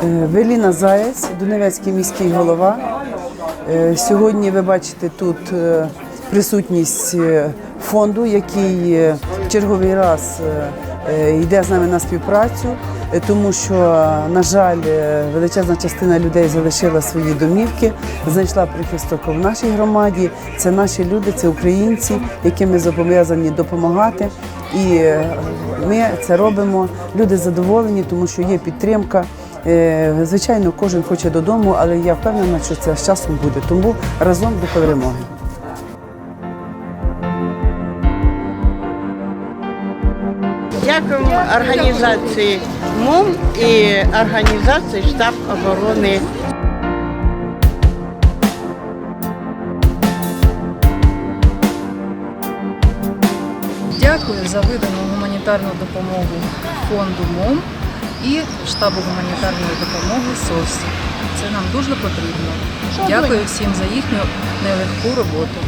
Е, Веліна Заєць, Донецький міський голова. Е, Сьогодні ви бачите тут е, присутність фонду, який в черговий раз йде з нами на співпрацю, тому що, на жаль, величезна частина людей залишила свої домівки, знайшла прихисток в нашій громаді. Це наші люди, це українці, яким ми зобов'язані допомагати. І ми це робимо. Люди задоволені, тому що є підтримка. Е, Звичайно, кожен хоче додому, але я впевнена, що це з часом буде. Тому разом до перемоги. Дякуємо організації МОМ і організації штаб оборони. Дякую за видану гуманітарну допомогу фонду МОМ і штабу гуманітарної допомоги СОС. Це нам дуже потрібно. Дякую всім за їхню нелегку роботу.